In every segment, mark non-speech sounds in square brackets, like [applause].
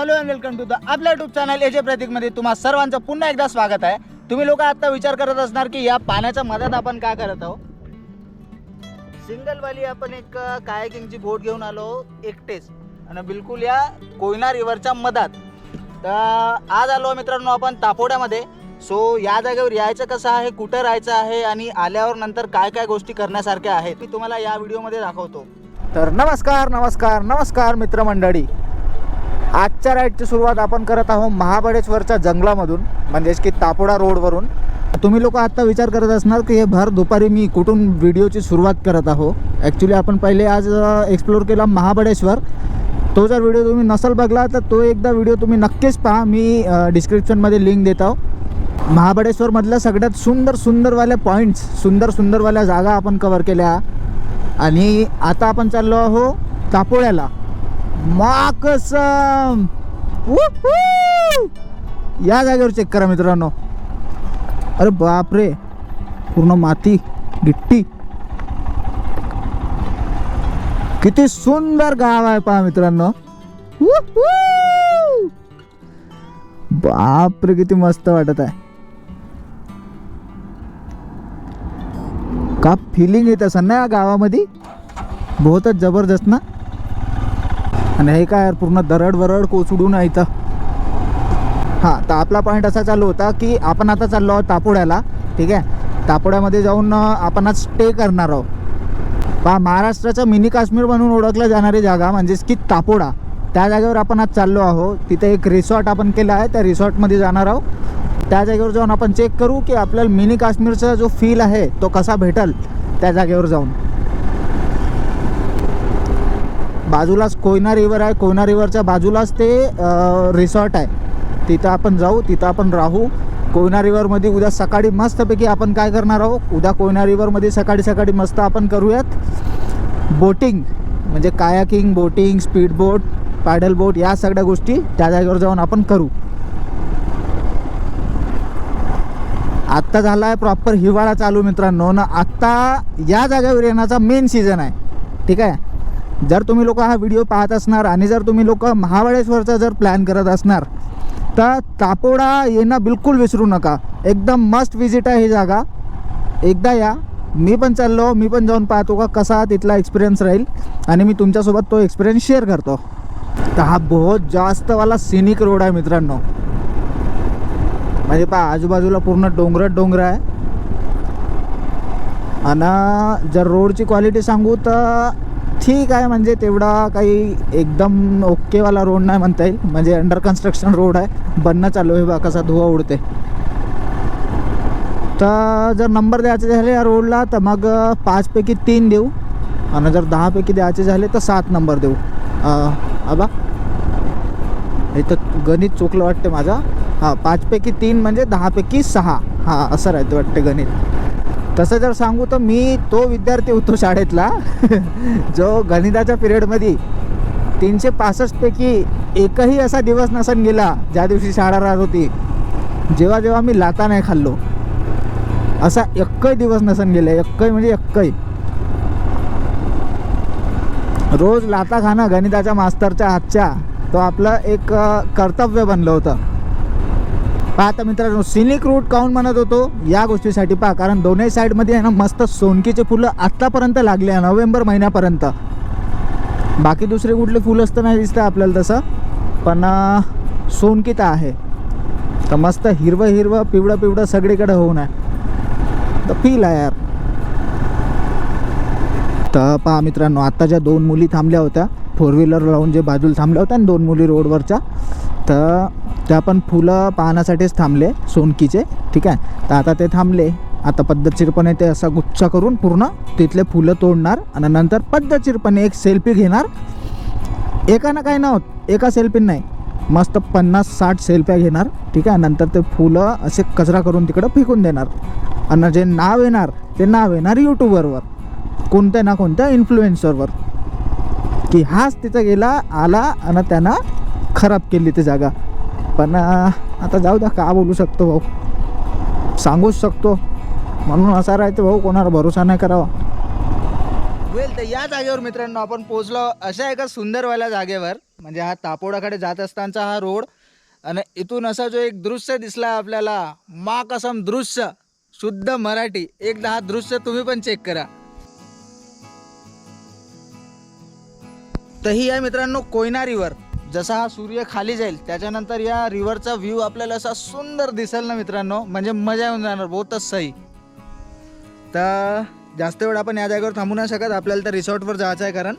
Hello and welcome to the आपल्या YouTube channel AJ प्रतीकमध्ये तुम्हा सर्वांचं पुन्हा एकदा स्वागत आहे. तुम्ही लोक आता विचार करत असणार की या पाण्याच्या मधात आपण काय करत आहोत? सिंगलवाली आपण एक कायाकिंगची बोट घेऊन आलो एकटेच. आणि बिलकुल या कोयना रिव्हरच्या मधात. तर आज आलो मित्रांनो आपण तापोड्यामध्ये. सो या जागेवर यायचं कसं आहे कुठं राहायचं आहे आणि आल्यावर नंतर काय काय गोष्टी करण्यासारख्या आहेत मी तुम्हाला या व्हिडिओमध्ये दाखवतो. तर नमस्कार नमस्कार नमस्कार मित्रमंडळी. आजच्या राईडची सुरुवात आपण करत आहोत महाबळेश्वरच्या जंगलामधून म्हणजेच की तापोडा रोडवरून. तुम्ही लोक आत्ता विचार करत असणार की हे भर दुपारी मी कुठून व्हिडिओची सुरुवात करत आहो? ॲक्च्युली आपण पहिले आज एक्सप्लोर केला महाबळेश्वर. तो जर व्हिडिओ तुम्ही नसल बघला तर तो एकदा व्हिडिओ तुम्ही नक्कीच पहा. मी डिस्क्रिप्शनमध्ये लिंक देत. आहो महाबळेश्वरमधल्या सगळ्यात सुंदर सुंदरवाल्या पॉईंट्स सुंदर सुंदरवाल्या जागा आपण कवर केल्या. आणि आता आपण चाललो आहो तापोळ्याला. माकसम. Woohoo! या जागेवर चेक करा मित्रांनो. अरे बापरे. पूर्ण माती गिट्टी. किती सुंदर गाव आहे पहा मित्रांनो. बापरे किती मस्त वाटत आहे. का फिलिंग येत असं ना या गावामध्ये? बहुतच जबरदस्त ना? आणि हे काय यार पूर्ण दरड वरड कोसडून आहे इथं. हां तर आपला पॉईंट असा चालू होता की आपण आता चाललो आहोत तापोड्याला ठीक आहे? तापोड्यामध्ये जाऊन आपण आज स्टे करणार आहोत. पहा महाराष्ट्राचं मिनी काश्मीर म्हणून ओळखलं जाणारी जागा म्हणजेच की तापोडा. त्या जागेवर आपण आज चाललो आहोत. तिथे एक रिसॉर्ट आपण केला आहे त्या रिसॉर्टमध्ये जाणार आहोत. त्या जागेवर जाऊन आपण चेक करू की आपल्याला मिनी काश्मीरचा जो फील आहे तो कसा भेटल त्या जागेवर जाऊन. बाजूलाच कोयना रिव्हर आहे. कोयना रिव्हरच्या बाजूलाच ते रिसॉर्ट आहे. तिथं आपण जाऊ तिथं आपण राहू. कोयना रिव्हरमध्ये उद्या सकाळी मस्तपैकी आपण काय करणार आहोत? उद्या कोयना रिव्हरमध्ये सकाळी सकाळी मस्त आपण करूयात बोटिंग म्हणजे kayaking boating speed boat paddle boat या सगळ्या गोष्टी त्या जागेवर जाऊन आपण करू. आत्ता झाला आहे प्रॉपर हिवाळा चालू मित्रांनो. ना आत्ता या जागेवर येण्याचा मेन सीझन आहे. ठीक आहे? जर तुम्ही लोक हा व्हिडिओ पाहत असणार आणि जर तुम्ही लोक महाबळेश्वरचा जर प्लॅन करत असणार तर तापोडा येणं बिलकुल विसरू नका. एकदम मस्त विजिट आहे ही जागा. एकदा या. मी पण चाललो मी पण जाऊन पाहतो का कसा तिथला एक्सपिरियन्स राहील. आणि मी तुमच्यासोबत तो एक्सपिरियन्स शेअर करतो. तर हा बहुत जास्तवाला सिनिक रोड आहे मित्रांनो. म्हणजे पहा आजूबाजूला पूर्ण डोंगरच डोंगर आहे. आणि जर रोडची क्वालिटी सांगू तर ठीक आहे म्हणजे तेवढा काही एकदम ओकेवाला रोड नाही म्हणता येईल. म्हणजे अंडर कन्स्ट्रक्शन रोड आहे. बनणं चालू आहे बा कसा धुवा उडते. तर जर नंबर द्यायचे झाले या रोडला तर मग पाचपैकी तीन देऊ. आणि जर दहापैकी द्यायचे झाले तर सात नंबर देऊ. आबा. हे तर गणित चुकलं वाटते माझा. हां पाचपैकी तीन म्हणजे दहापैकी सहा. हां असं राहते वाटते गणित. तसं जर सांगू तर मी तो विद्यार्थी होतो शाळेतला [laughs] जो गणिताच्या पिरियडमध्ये तीनशे पासष्टपैकी एकही असा दिवस नसन गेला ज्या दिवशी शाळा राहत होती जेव्हा जेव्हा मी लाता नाही खाल्लो. असा एकही दिवस नसन गेला एकही म्हणजे एकही. रोज लाता खाणं गणिताच्या मास्तरच्या हातच्या तो आपलं एक कर्तव्य बनलं होतं. पहा आता मित्रांनो सिनिक रूट काऊन म्हणत होतो? या गोष्टीसाठी पहा कारण दोन्ही साईडमध्ये आहे ना मस्त सोनकीचे फुलं आत्तापर्यंत लागले आहे नोव्हेंबर महिन्यापर्यंत. बाकी दुसरे कुठले फुलं असतं नाही दिसतं आपल्याला तसं पण अ, सोनकीत आहे. तर मस्त हिरवं हिरवं पिवळं पिवळं सगळीकडे होऊन आहे. तर फील आहे यार. तर पहा मित्रांनो आत्ता ज्या दोन मुली थांबल्या होत्या फोर व्हीलर लावून जे बाजूला थांबल्या होत्या आणि दोन मुली रोडवरच्या तर ते पण फुलं पाहण्यासाठीच थांबले सोनकीचे ठीक आहे? तर आता ते थांबले. आता पद्धतशीरपणे ते असा गुच्छा करून पूर्ण तिथले फुलं तोडणार आणि नंतर पद्धतशीरपणे एक सेल्फी घेणार. एकानं काय नव्हत एका सेल्फी नाही. मस्त पन्नास साठ सेल्फ्या घेणार ठीक आहे? नंतर ते फुलं असे कचरा करून तिकडं फेकून देणार. आणि जे नाव येणार ते नाव येणार यूट्यूबरवर कोणत्या ना कोणत्या इन्फ्लुएन्सरवर की हाच तिथं गेला आला आणि त्यानं खराब केली ती जागा. पण आता जाऊ द्या का बोलू शकतो भाऊ? सांगूच शकतो. म्हणून असा राहते भाऊ कोणावर भरोसा नाही करावा. वेल तर या जागेवर मित्रांनो आपण पोहोचलो अशा एका सुंदरवाल्या जागेवर. म्हणजे हा तापोडाकडे जात असतानाचा हा रोड आणि इथून असा जो एक दृश्य दिसला आपल्याला मा कसम दृश्य शुद्ध मराठी. एकदा हा दृश्य तुम्ही पण चेक करा. तर ही आहे मित्रांनो कोयना जसा हा सूर्य खाली जाईल त्याच्यानंतर या रिव्हरचा व्ह्यू आपल्याला असा सुंदर दिसेल ना मित्रांनो? म्हणजे मजा येऊन जाणार बहुतच सही. तर जास्त वेळ आपण या जागेवर थांबू नाही शकत आपल्याला त्या रिसॉर्टवर जायचं आहे कारण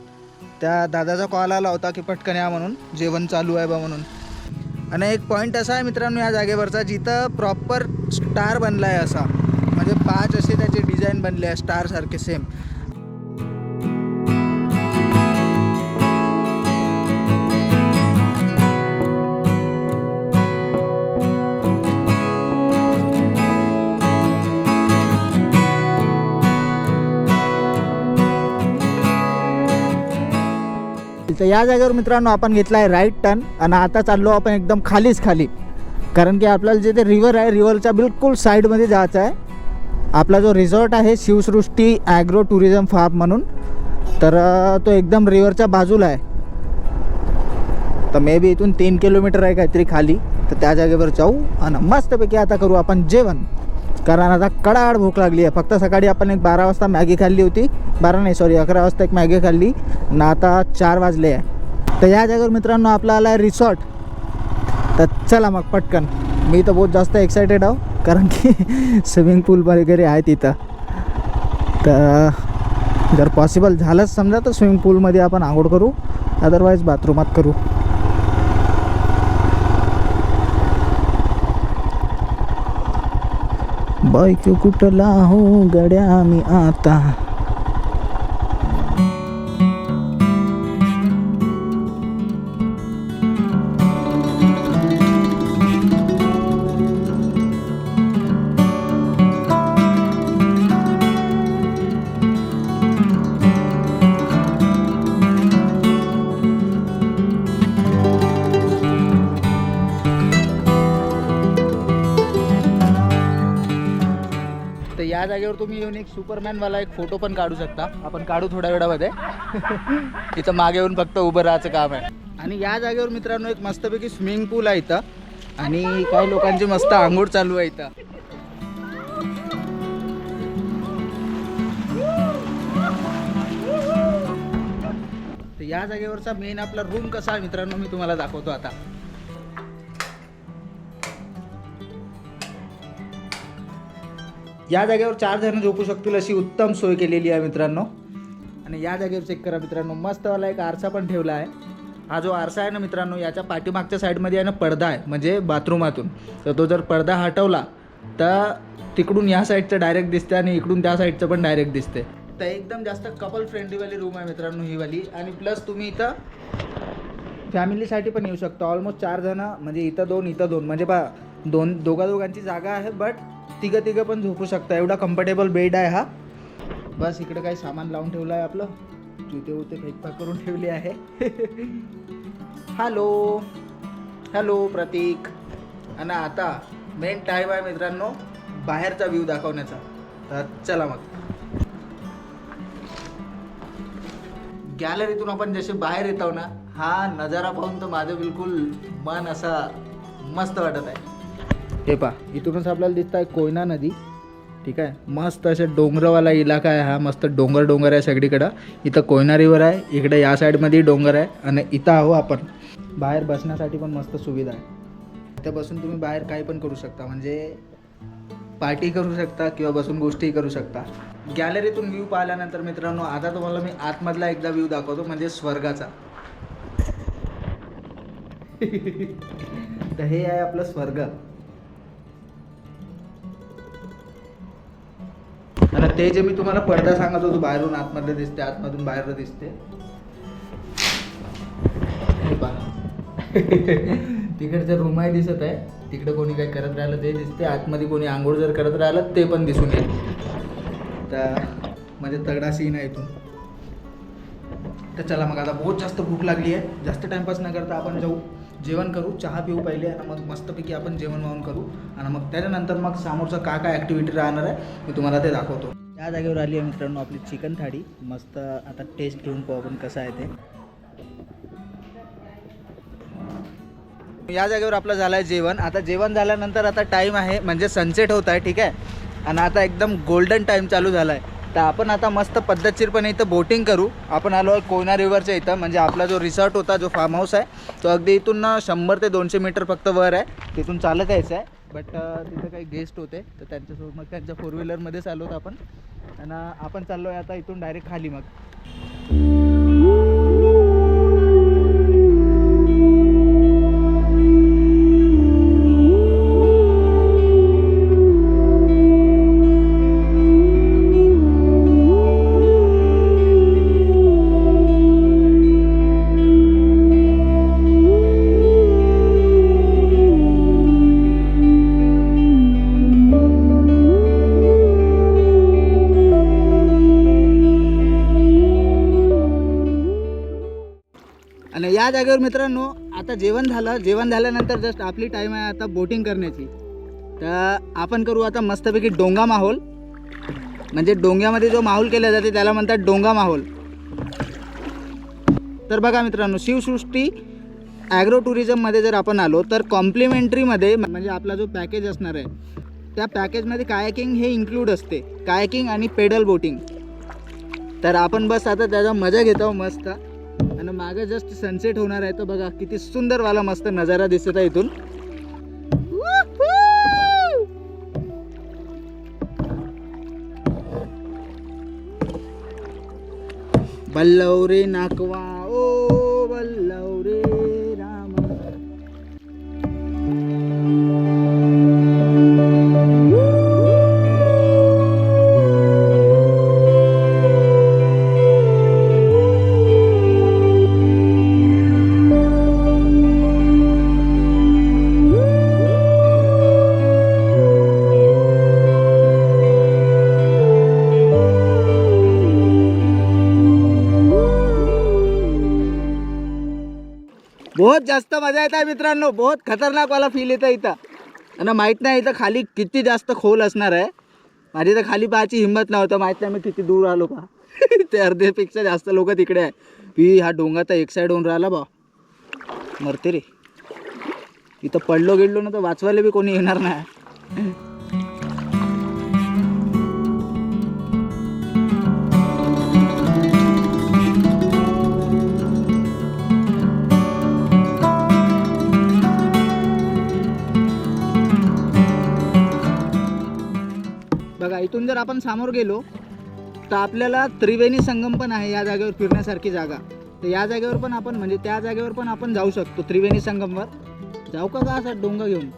त्या दादाचा कॉल आला होता की पटकन या म्हणून जेवण चालू आहे बा म्हणून. आणि एक पॉईंट असा आहे मित्रांनो या जागेवरचा जिथं प्रॉपर स्टार बनला आहे असा. म्हणजे पाच असे त्याचे डिझाईन बनले आहे स्टारसारखे सेम तर या जागेवर मित्रांनो आपण घेतला आहे राईट टर्न आणि आता चाललो आपण एकदम खालीच खाली. कारण की आपल्याला जे ते रिव्हर आहे रिव्हरच्या बिलकुल साईडमध्ये जायचं आहे. आपला जो रिसॉर्ट आहे शिवसृष्टी ॲग्रो टुरिझम फार्म म्हणून तर तो एकदम रिव्हरच्या बाजूला आहे. तर मे बी इथून तीन किलोमीटर आहे काहीतरी खाली. तर त्या जागेवर जाऊ आणि मस्तपैकी आता करू आपण जेवण. कारण आता कडाड भूक लागली आहे. फक्त सकाळी आपण एक बारा वाजता मॅगी खाल्ली होती. बारा नाही सॉरी अकरा वाजता एक मॅगी खाल्ली. ना आता चार वाजले आहे. तर या जागेवर मित्रांनो आपला आला आहे रिसॉर्ट तर चला मग पटकन. मी तर बहुत जास्त एक्सायटेड आहो कारण की [laughs] स्विमिंग पूल वगैरे आहे तिथं. तर जर पॉसिबल झालंच समजा तर स्विमिंग पूलमध्ये आपण आंघोळ करू. अदरवाईज बाथरूमात करू. बाईक कुठला हो गड्या मी आता? या जागेवर तुम्ही येऊन एक सुपरमॅनवाला एक फोटो पण काढू शकता. आपण काढू थोड्या वेळामध्ये. [laughs] इथं मागे येऊन फक्त उभं राहायचं काम आहे. आणि या जागेवर मित्रांनो एक मस्तपैकी स्विमिंग पूल आहे इथं. आणि काही लोकांची मस्त आंघोळ चालू आहे इथं. तर या जागेवरचा मेन आपला रूम कसा आहे मित्रांनो मी तुम्हाला दाखवतो आता. या जागेवर चार जण झोपू शकतील अशी उत्तम सोय केलेली आहे मित्रांनो. आणि या जागेवर चेक करा मित्रांनो मस्तवाला एक आरसा पण ठेवला आहे. हा जो आरसा आहे ना मित्रांनो याच्या पाठीमागच्या साईडमध्ये आहे ना पडदा आहे म्हणजे बाथरूमातून तर तो जर पडदा हटवला तर तिकडून या साईडचं डायरेक्ट दिसते आणि इकडून त्या साईडचं पण डायरेक्ट दिसते तर एकदम जास्त कपल फ्रेंडलीवाली रूम आहे मित्रांनो ही वाली. आणि प्लस तुम्ही इथं फॅमिलीसाठी पण येऊ शकता. ऑलमोस्ट चार जणं म्हणजे इथं दोन इथं दोन. म्हणजे पा दोन दोघा दोघांची जागा आहे बट तिघं तिघं पण झोपू शकता. एवढा कम्फर्टेबल बेड आहे हा. बस इकडे काही सामान लावून ठेवलं आहे आपलं. जुते उते फेकफाक करून ठेवली आहे. [laughs] हॅलो हॅलो प्रतीक. आणि आता मेन टाईम आहे मित्रांनो बाहेरचा व्ह्यू दाखवण्याचा. तर चला मग. गॅलरीतून आपण जसे बाहेर येतो ना हा नजारा पाहून तर माझं बिलकुल मन असा मस्त वाटत आहे. हे पहा इथूनच आपल्याला दिसत आहे कोयना नदी. ठीक आहे? मस्त असे डोंगरवाला इलाका आहे हा मस्त डोंगर डोंगर आहे सगळीकडं. इथं कोयना रिवर आहे इकडे या साईडमध्ये डोंगर आहे आणि इथं आहो आपण. बाहेर बसण्यासाठी पण मस्त सुविधा आहे. इथं बसून तुम्ही बाहेर काही पण करू शकता म्हणजे पार्टी करू शकता किंवा बसून गोष्टी करू शकता. गॅलरीतून व्ह्यू पाहिल्यानंतर मित्रांनो आता तुम्हाला मी आतमधला एकदा व्ह्यू दाखवतो म्हणजे स्वर्गाचा. [laughs] तर हे आहे आपलं स्वर्ग. आणि ते जे मी तुम्हाला पडदा सांगत होतो बाहेरून आतमधलं दिसते आतमधून बाहेर दिसते. हे [laughs] तिकडचं रूमही दिसत आहे. तिकडे कोणी काही करत राहिलं ते दिसते. आतमध्ये कोणी आंघोळ जर करत राहिलं ते पण दिसून येईल. तर म्हणजे तगडा सीन आहे इथून तर चला मग आता बहुत जास्त भूक लागली आहे. जास्त टाइमपास न करता आपण जाऊ. जेवण करू चहा पिऊ पहिले आणि मग मस्तपैकी आपण जेवण वाहून करू. आणि मग त्याच्यानंतर मग समोरचं काय काय ॲक्टिव्हिटी राहणार आहे मी तुम्हाला ते दाखवतो. या जागेवर आली आहे मित्रांनो आपली चिकन थाळी. मस्त आता टेस्ट घेऊन पाहू आपण कसं आहे ते. या जागेवर आपलं झालं आहे जेवण. आता जेवण झाल्यानंतर आता टाईम आहे म्हणजे सनसेट होत आहे ठीक आहे? आणि आता एकदम गोल्डन टाईम चालू झाला आहे तर आपण आता मस्त पद्धतशीरपणे इथं बोटिंग करू. आपण आलो आहे कोयना रिव्हरच्या इथं म्हणजे आपला जो रिसॉर्ट होता जो फार्म हाऊस आहे तो अगदी इथून ना शंभर ते दोनशे मीटर फक्त वर आहे. तिथून चालत यायचं आहे बट तिथं काही गेस्ट होते तर त्यांच्यासोबत मग त्यांच्या फोर व्हीलरमध्येच आलो होतो आपण. आणि आपण चाललो आहे आता इथून डायरेक्ट खाली मग. जागेवर मित्रांनो आता जेवण झालं. जेवण झाल्यानंतर जस्ट आपली टाईम आहे आता बोटिंग करण्याची. तर आपण करू आता मस्तपैकी डोंगा माहोल. म्हणजे डोंग्यामध्ये जो माहोल केला जाते त्याला म्हणतात डोंगा माहोल. तर बघा मित्रांनो शिवसृष्टी ॲग्रो टुरिझममध्ये जर आपण आलो तर कॉम्प्लिमेंटरीमध्ये म्हणजे आपला जो पॅकेज असणार आहे त्या पॅकेजमध्ये कायाकिंग हे इन्क्लूड असते. कायाकिंग आणि पेडल बोटिंग तर आपण बस आता त्याचा मजा घेतो मस्त. मागे जस्ट सनसेट होणार आहे तर बघा किती सुंदर वाला मस्त नजारा दिसत आहे इथून. बल्लवरे नाकवा. बहुत जास्त मजा येत आहे मित्रांनो. बहुत खतरनाक वाला फील येतं इथं. आणि माहीत नाही इथं खाली किती जास्त खोल असणार आहे. माझी तर खाली पाहायची हिंमत नव्हतं. माहीत नाही मी किती दूर आलो का. [laughs] ते अर्धेपेक्षा जास्त लोक तिकडे आहे. ही हा डोंगा तर एक साईड होऊन राहिला बा. मरते रे. इथं पडलो गेलो ना तर वाचवायला बी कोणी येणार नाही. इथून जर आपण समोर गेलो तर आपल्याला त्रिवेणी संगम पण आहे या जागेवर फिरण्यासारखी जागा. तर या जागेवर पण आपण म्हणजे त्या जागेवर पण आपण जाऊ शकतो त्रिवेणी संगमवर. जाऊ का का असा डोंगा घेऊन?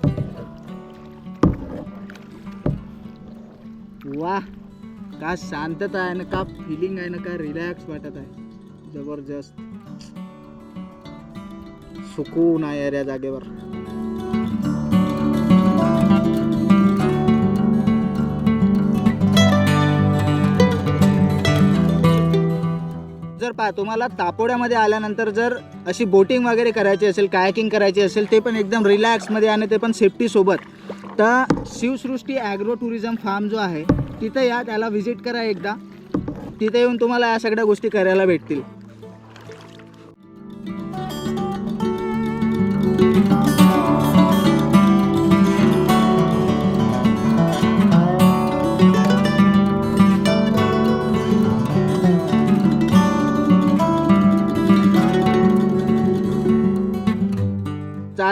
वा का शांतता आहे ना का फिलिंग आहे ना का रिलॅक्स वाटत आहे. जबरदस्त. सुकून आहे या जागेवर. जर पहा तुम्हाला तापोड्यामध्ये आल्यानंतर जर अशी बोटिंग वगैरे करायची असेल कायाकिंग करायची असेल ते पण एकदम रिलॅक्समध्ये आणि ते पण सेफ्टीसोबत तर शिवसृष्टी ॲग्रो टुरिझम फार्म जो आहे तिथं या त्याला व्हिजिट करा एकदा. तिथे येऊन तुम्हाला या सगळ्या गोष्टी करायला भेटतील.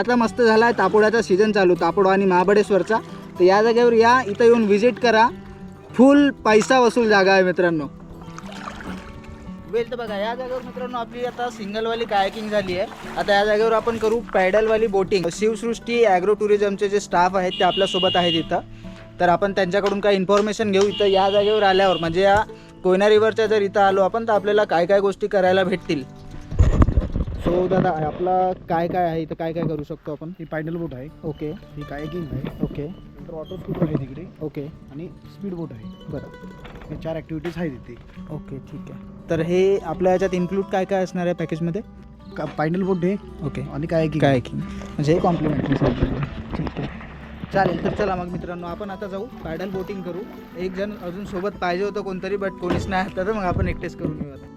आता मस्त झाला. आहे तापोड्याचा सीझन चालू. तापोडा आणि महाबळेश्वरचा. तर या जागेवर या इथं येऊन व्हिजिट करा. फुल पैसा वसूल जागा आहे मित्रांनो. वेल तर बघा या जागेवर मित्रांनो आपली आता सिंगलवाली कायकिंग झाली आहे. आता या जागेवर आपण करू पॅडलवाली बोटिंग शिवसृष्टी ॲग्रो टुरिझमचे जे स्टाफ आहेत ते आपल्यासोबत आहेत इथं. तर आपण त्यांच्याकडून काय इन्फॉर्मेशन घेऊ. इथं या जागेवर आल्यावर म्हणजे या कोयना रिव्हरच्या जर इथं आलो आपण तर आपल्याला काय काय गोष्टी करायला भेटतील? सो दादा आपला काय काय आहे? इथं काय काय करू शकतो आपण? ही पॅडल बोट आहे. ओके ही कायकिंग आहे. ओके नंतर वॉटर स्कूटर आहे तिकडे. ओके आणि स्पीड बोट आहे. बरं. हे चार ॲक्टिव्हिटीज आहेत तिथे ओके ठीक आहे. तर हे आपल्या याच्यात इन्क्लूड काय काय असणार आहे पॅकेजमध्ये का पॅडल बोट आहे ओके आणि कायकिंग काय की म्हणजे हे कॉम्प्लिमेंटरी ठीक आहे. चालेल तर चला मग मित्रांनो आपण आता जाऊ. पॅडल बोटिंग करू. एक जण अजून सोबत पाहिजे होतं कोणतरी बट कोणीच नाही. आता तर मग आपण एकटेच करून घेऊ आता.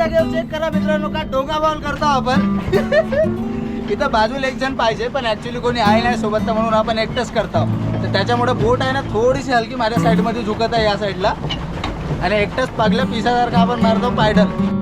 जागेवर चेक करा मित्रांनो का डोंगा बॉल करतो आपण. इथं बाजूला एक जण पाहिजे पण ऍक्च्युली कोणी आहे नाही सोबत तर म्हणून आपण एकटंच करतो तर त्याच्यामुळे बोट आहे ना थोडीशी हलकी माझ्या साईडमध्ये झुकत आहे या साईडला आणि एकटंच पागल्या पिसासारखं आपण मारतो पायडल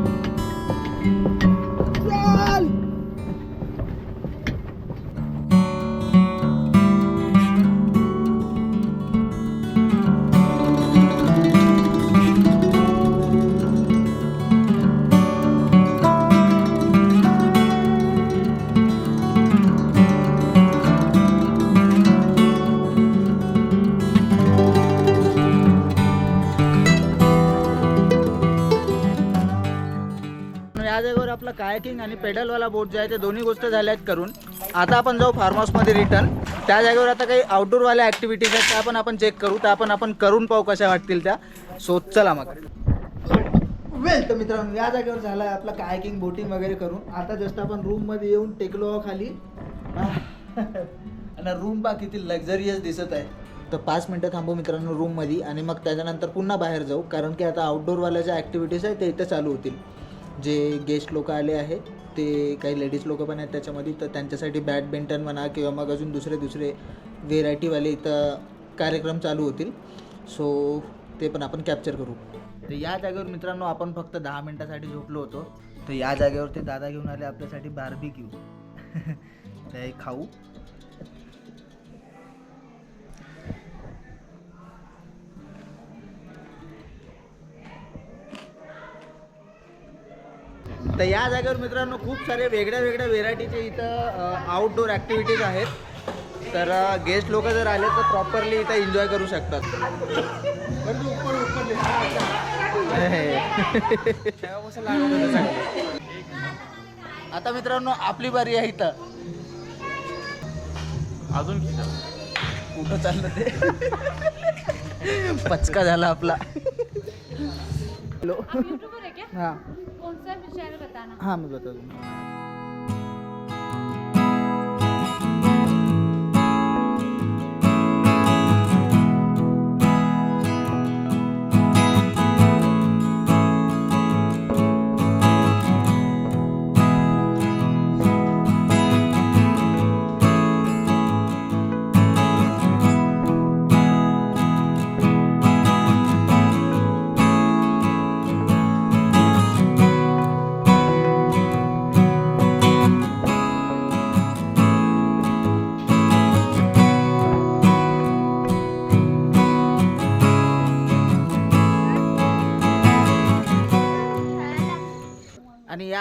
बरोबर आपला कायकिंग आणि पेडलवाला बोट जे आहे ते दोन्ही गोष्ट झाल्या आहेत करून. आता आपण जाऊ फार्म हाऊसमध्ये रिटर्न त्या जागेवर आता काही आउटडोरवाल्या ॲक्टिव्हिटीज आहेत त्या पण आपण चेक करू. त्या आपण आपण करून पाहू कशा वाटतील त्या. सो चला मग. वेल तर मित्रांनो या जागेवर झाला आहे आपला कायकिंग बोटिंग वगैरे करून. आता जस्ट आपण रूममध्ये येऊन टेकलो खाली. [laughs] आणि रूम पा किती लक्झरियस दिसत आहे. तर पाच मिनटं थांबू मित्रांनो रूममध्ये आणि मग त्याच्यानंतर पुन्हा बाहेर जाऊ. कारण की आता आउटडोरवाल्या ज्या ॲक्टिव्हिटीज आहेत ते इथं चालू होतील. जे गेस्ट लोक आले आहेत ते काही लेडीज लोक पण आहेत त्याच्यामध्ये तर त्यांच्यासाठी बॅडमिंटन म्हणा किंवा मग अजून दुसरे दुसरे व्हेरायटीवाले इथं कार्यक्रम चालू होतील. सो ते पण आपण कॅप्चर करू. तर या जागेवर मित्रांनो आपण फक्त दहा मिनटासाठी झोपलो होतो. तर या जागेवर ते दादा घेऊन आले आपल्यासाठी बार्बी क्यू ते खाऊ. तर या जागेवर मित्रांनो खूप सारे वेगळ्या वेगळ्या व्हेरायटीचे इथं आउटडोअर ॲक्टिव्हिटीज आहेत. तर गेस्ट लोक जर आले तर प्रॉपरली इथं एन्जॉय करू शकतात. [laughs] आता मित्रांनो आपली बारी आहे इथं. अजून कुठं चाललं ते? पचका झाला आपला. हॅलो हां. कौन सा चैनल बताना? हाँ मैं बता दूँ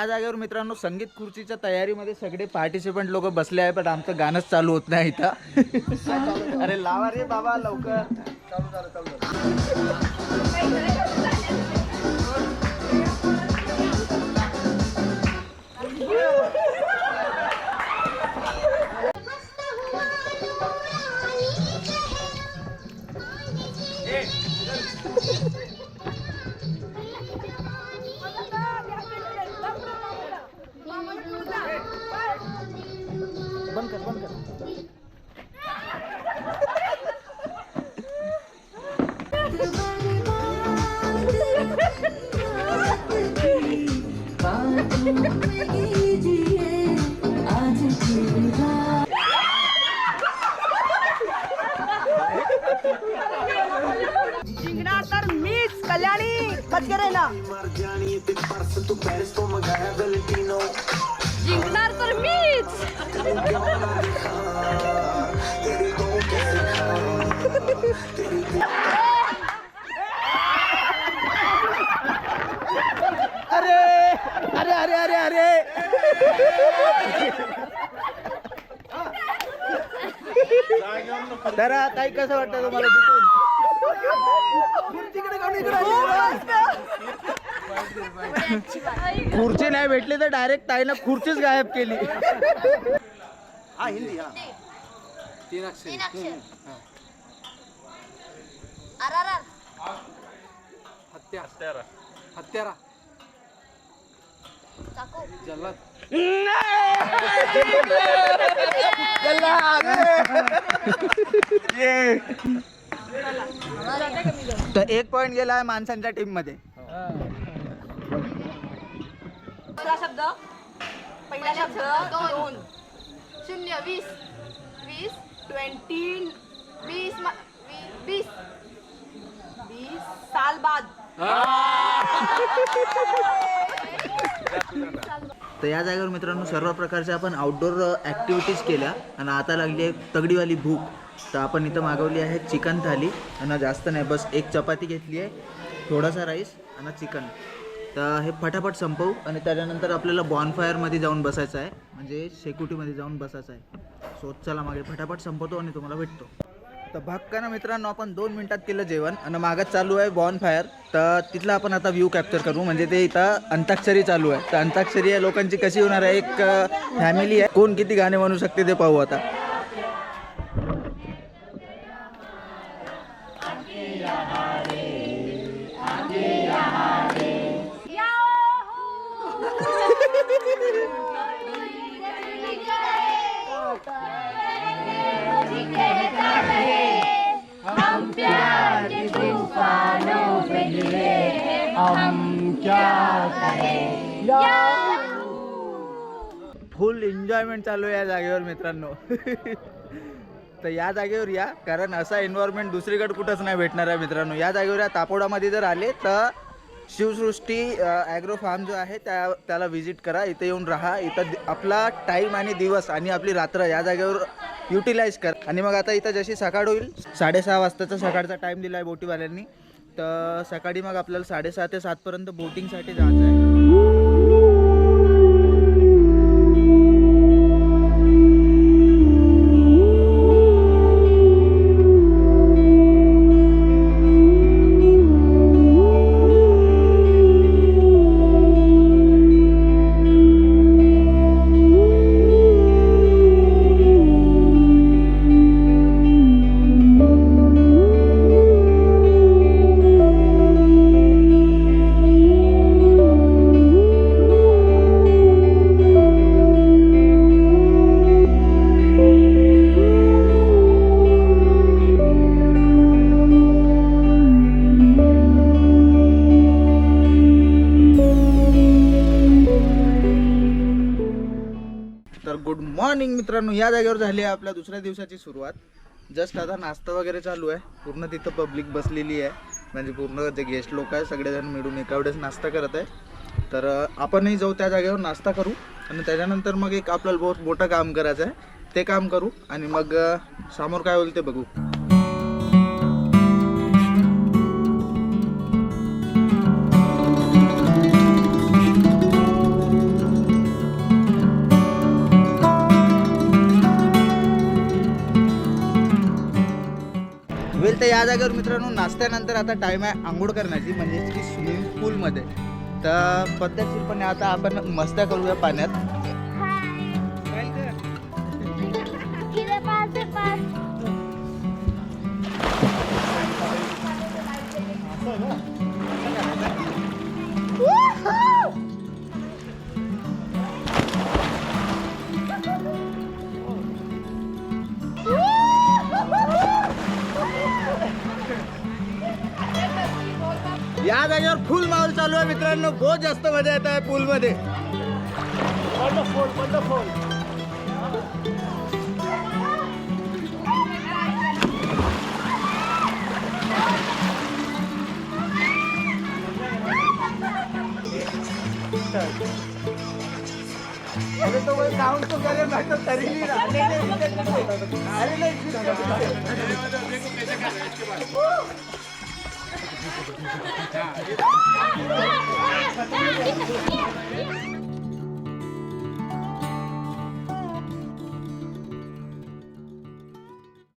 जागेवर मित्रांनो संगीत खुर्चीच्या तयारीमध्ये सगळे पार्टिसिपंट लोक बसले आहे पण आमचं गाणंच चालू होत नाही इथं. [laughs] अरे लावा रे बाबा लवकर. बंद कल्याणी बचके ना. जिंकणार तर मीच. अरे अरे अरे अरे अरे. तर ताई कसं वाटतं तुम्हाला खुर्ची नाही भेटली तर डायरेक्ट ताईनं खुर्चीच गायब केली. तीन अक्षर. हत्या हत्यारा. हत्यारा. जल्लाद. [laughs] [laughs] तर एक पॉइंट गेला आहे माणसांच्या टीममध्ये. शब्द. पहिला शब्द दोन. शून्य वीस. वीस ट्वेंटी वीस वीस. बीस साल बाद. तर या जागेवर मित्रांनो सर्व प्रकारच्या आपण आउटडोर ॲक्टिव्हिटीज केल्या. आणि आता लागली आहे तगडीवाली भूक. तर आपण इथं मागवली आहे चिकन थाली. आणि जास्त नाही बस एक चपाती घेतली आहे थोडासा राईस आणि चिकन. तर हे फटाफट संपवू आणि त्याच्यानंतर आपल्याला बॉनफायरमध्ये जाऊन बसायचं आहे. म्हणजे शेकुटीमध्ये जाऊन बसायचं आहे. सो चला मागे फटाफट संपवतो आणि तुम्हाला भेटतो. तर भक्कानं मित्रांनो आपण दोन मिनटात केलं जेवण आणि मागत चालू आहे बॉन फायर तर तिथला आपण आता व्ह्यू कॅप्चर करू. म्हणजे ते इथं अंताक्षरी चालू आहे. तर अंताक्षरी या लोकांची कशी होणार आहे? एक फॅमिली आहे. कोण किती गाणे म्हणू शकते ते पाहू आता. फुल एन्जॉयमेंट चालू आहे या जागेवर मित्रांनो. [laughs] तर या जागेवर या कारण असा एन्व्हायरमेंट दुसरीकडे कुठंच नाही भेटणार आहे मित्रांनो. या जागेवर या तापोडामध्ये जर आले तर शिवसृष्टी ॲग्रो फार्म जो आहे त्या त्याला व्हिजिट करा. इथे येऊन राहा. इथं आपला टाईम आणि दिवस आणि आपली रात्र या जागेवर युटिलाइज करा. आणि मग आता इथं जशी सकाळ होईल साडेसहा वाजताचा सकाळचा टाईम दिला आहे बोटीवाल्यांनी. तर सकाळी मग आपल्याला साडेसहा ते सातपर्यंत बोटिंगसाठी जायचं आहे. या जागेवर झाली आहे आपल्या दुसऱ्या दिवसाची सुरुवात. जस्ट आता नाश्ता वगैरे चालू आहे. पूर्ण तिथं पब्लिक बसलेली आहे. म्हणजे पूर्ण जे गेस्ट लोक आहे सगळेजण मिळून एका वेळेस नाश्ता करत आहे. तर आपणही जाऊ त्या जागेवर नाश्ता करू. आणि त्याच्यानंतर मग एक आपल्याला बहुत मोठं काम करायचं आहे. ते काम करू. आणि मग समोर काय होईल ते बघू. या जागेवर मित्रांनो नाश्त्यानंतर आता टाईम आहे आंघोळ करण्याची म्हणजे की स्विमिंग पूलमध्ये तर पद्धतशीरपणे आता आपण मस्त्या करूया पाण्यात. या जागेवर फुल माहोल चालू आहे मित्रांनो. बहुत जास्त मजा येत आहे पूलमध्ये अरे तो कोई काउंट तो करे मैं तो कर नहीं. रहा अरे नहीं, अरे नहीं Ah,